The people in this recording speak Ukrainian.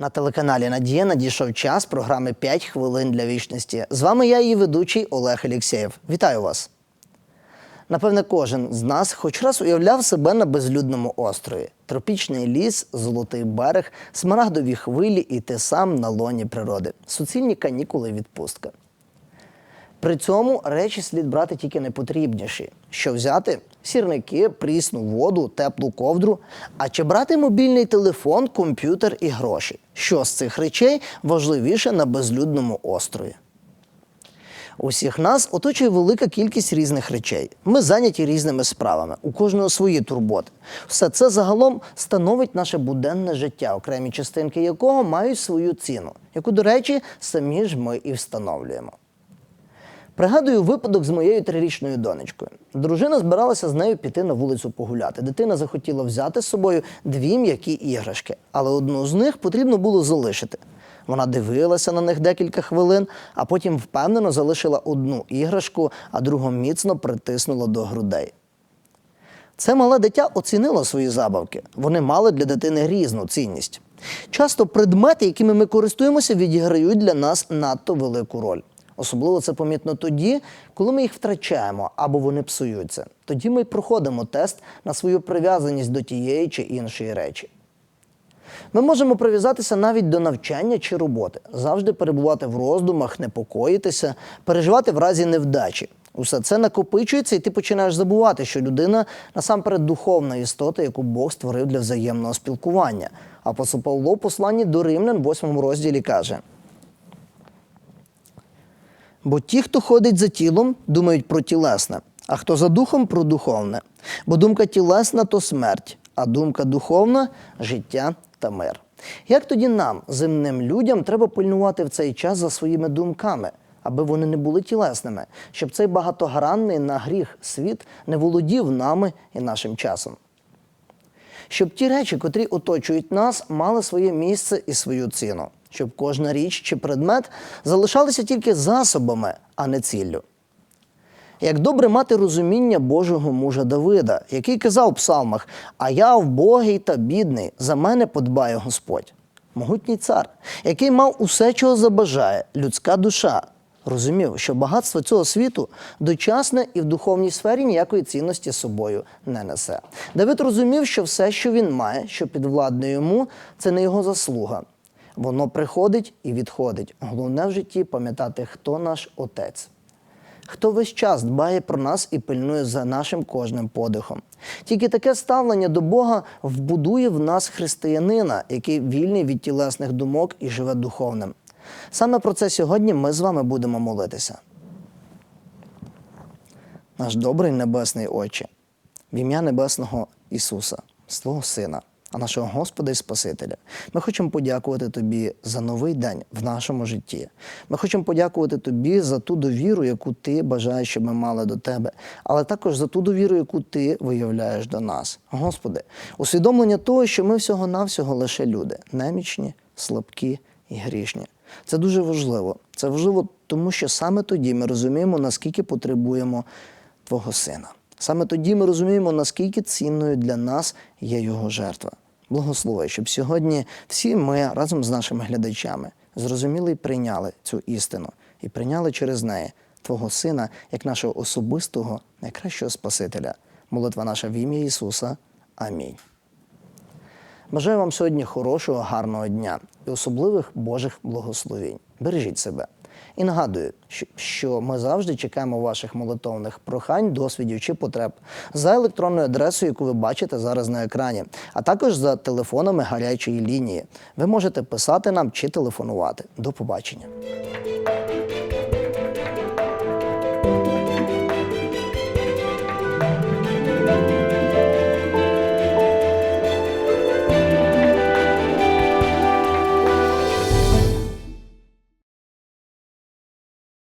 На телеканалі Надія надійшов час програми «5 хвилин для вічності. З вами я, її ведучий Олег Алєксєєв. Вітаю вас. Напевне, кожен з нас хоч раз уявляв себе на безлюдному острові. Тропічний ліс, золотий берег, смарагдові хвилі і ти сам на лоні природи. Суцільні канікули відпустка. При цьому речі слід брати тільки найпотрібніші. Що взяти? Сірники, прісну воду, теплу ковдру. А чи брати мобільний телефон, комп'ютер і гроші? Що з цих речей важливіше на безлюдному острові? Усіх нас оточує велика кількість різних речей. Ми зайняті різними справами, у кожного свої турботи. Все це загалом становить наше буденне життя, окремі частинки якого мають свою ціну, яку, до речі, самі ж ми і встановлюємо. Пригадую випадок з моєю трирічною донечкою. Дружина збиралася з нею піти на вулицю погуляти. Дитина захотіла взяти з собою дві м'які іграшки, але одну з них потрібно було залишити. Вона дивилася на них декілька хвилин, а потім впевнено залишила одну іграшку, а другу міцно притиснула до грудей. Це мале дитя оцінило свої забавки. Вони мали для дитини різну цінність. Часто предмети, якими ми користуємося, відіграють для нас надто велику роль. Особливо це помітно тоді, коли ми їх втрачаємо або вони псуються. Тоді ми проходимо тест на свою прив'язаність до тієї чи іншої речі. Ми можемо прив'язатися навіть до навчання чи роботи, завжди перебувати в роздумах, непокоїтися, переживати в разі невдачі. Усе це накопичується, і ти починаєш забувати, що людина насамперед духовна істота, яку Бог створив для взаємного спілкування. Апостол Павло в посланні до Римлян, в 8 розділі каже: Бо ті, хто ходить за тілом, думають про тілесне, а хто за духом про духовне. Бо думка тілесна то смерть, а думка духовна життя та мир. Як тоді нам, земним людям, треба пильнувати в цей час за своїми думками, аби вони не були тілесними, щоб цей багатогранний на гріх світ не володів нами і нашим часом? щоб ті речі, котрі оточують нас, мали своє місце і свою ціну, щоб кожна річ чи предмет залишалися тільки засобами, а не ціллю. Як добре мати розуміння Божого мужа Давида, який казав в псалмах: А я вбогий та бідний, за мене подбає Господь. Могутній цар, який мав усе, чого забажає, людська душа, розумів, що багатство цього світу дочасне і в духовній сфері ніякої цінності собою не несе. Давид розумів, що все, що він має, що підвладне йому, це не його заслуга. Воно приходить і відходить. Головне в житті пам'ятати, хто наш отець. Хто весь час дбає про нас і пильнує за нашим кожним подихом. Тільки таке ставлення до Бога вбудує в нас християнина, який вільний від тілесних думок і живе духовним. Саме про це сьогодні ми з вами будемо молитися. Наш добрий небесний Отче, в ім'я Небесного Ісуса, свого Сина, а нашого Господа і Спасителя. Ми хочемо подякувати Тобі за новий день в нашому житті. Ми хочемо подякувати Тобі за ту довіру, яку Ти бажаєш, щоб ми мали до Тебе, але також за ту довіру, яку Ти виявляєш до нас. Господи, усвідомлення того, що ми всього-навсього лише люди, немічні, слабкі і грішні. Це дуже важливо. Це важливо, тому що саме тоді ми розуміємо, наскільки потребуємо Твого Сина. Саме тоді ми розуміємо, наскільки цінною для нас є Його жертва. Благослови, щоб сьогодні всі ми разом з нашими глядачами зрозуміли і прийняли цю істину і прийняли через неї Твого Сина як нашого особистого, найкращого Спасителя. Молитва наша в ім'я Ісуса. Амінь. Бажаю вам сьогодні хорошого, гарного дня і особливих Божих благословень. Бережіть себе. І нагадую, що- ми завжди чекаємо ваших молитовних прохань, досвідів чи потреб за електронною адресою, яку ви бачите зараз на екрані, а також за телефонами гарячої лінії. Ви можете писати нам чи телефонувати. До побачення.